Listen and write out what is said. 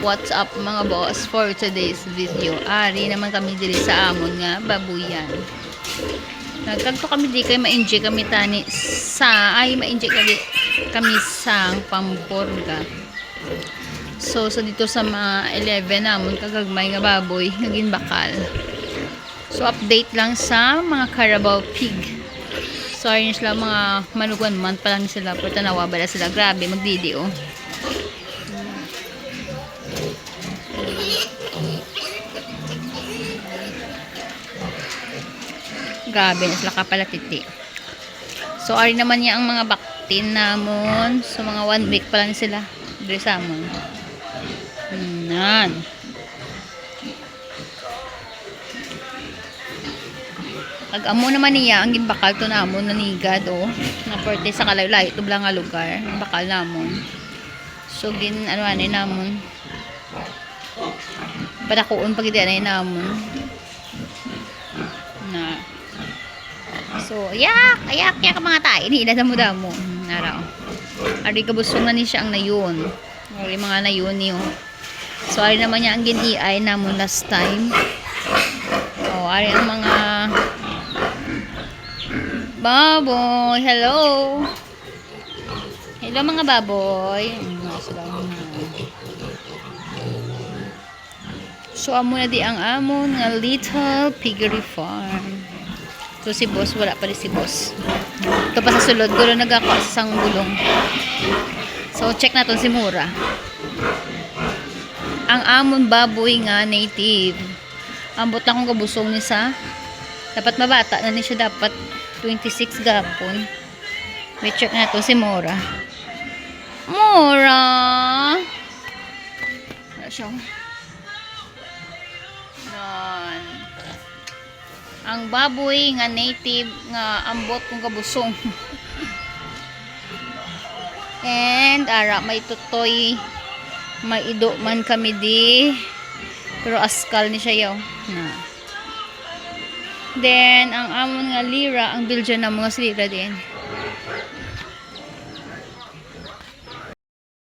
What's up mga boss for today's video? Ari naman kami diri sa amon nga babuyan. Nagkagto kami di kay ma-enjoy kami tani sa ay ma-enjoy kami kami sa Pampurga. So sa dito sa mga 11 namon kagagmay nga baboy naging bakal. So update lang sa mga Carabao pig. Sorry na sila mga manuguan man pa lang sila pero tanawa bala sila grabe magdidi oh. Grabe na sila kapalatiti. So, ari naman niya ang mga baktin namon. So, mga one week pa lang sila. Diri sa amon. Nan. Pag amo naman niya, ang gimbakal to namon nanigad o. Na porte sa kalaylay, ito nga lugar. Ang bakal namon. So, gin, ano ano namon. Padakuon pag iti namon. So, yak! Ayak! Yak ang mga tayo. Ini damo-damo. Naraw. Ari kabusong na ni siya ang nayon. Ari mga nayon niyo. So, ari naman niya ang gini-ay namon last time. Oh, ari ang mga baboy. Hello! Hello mga baboy. So, amo na di ang amon nga little piggery farm. So, si boss, wala pa rin si boss. Ito pa sa sulod, gulo nagako sa isang bulong. So, check natin si Mura. Ang amon baboy nga native. Ambot na kong kabusong ni sa dapat mabata na ni siya dapat 26 gapon. May check natin si Mura. Mura! Wala siya. Yan. Ang baboy nga native nga ambot kung kabusong. And ara may tutoy may ido man kami di. Pero askal ni siya yaw. Na. Then ang amon nga lira, ang Belgian na mga lira din.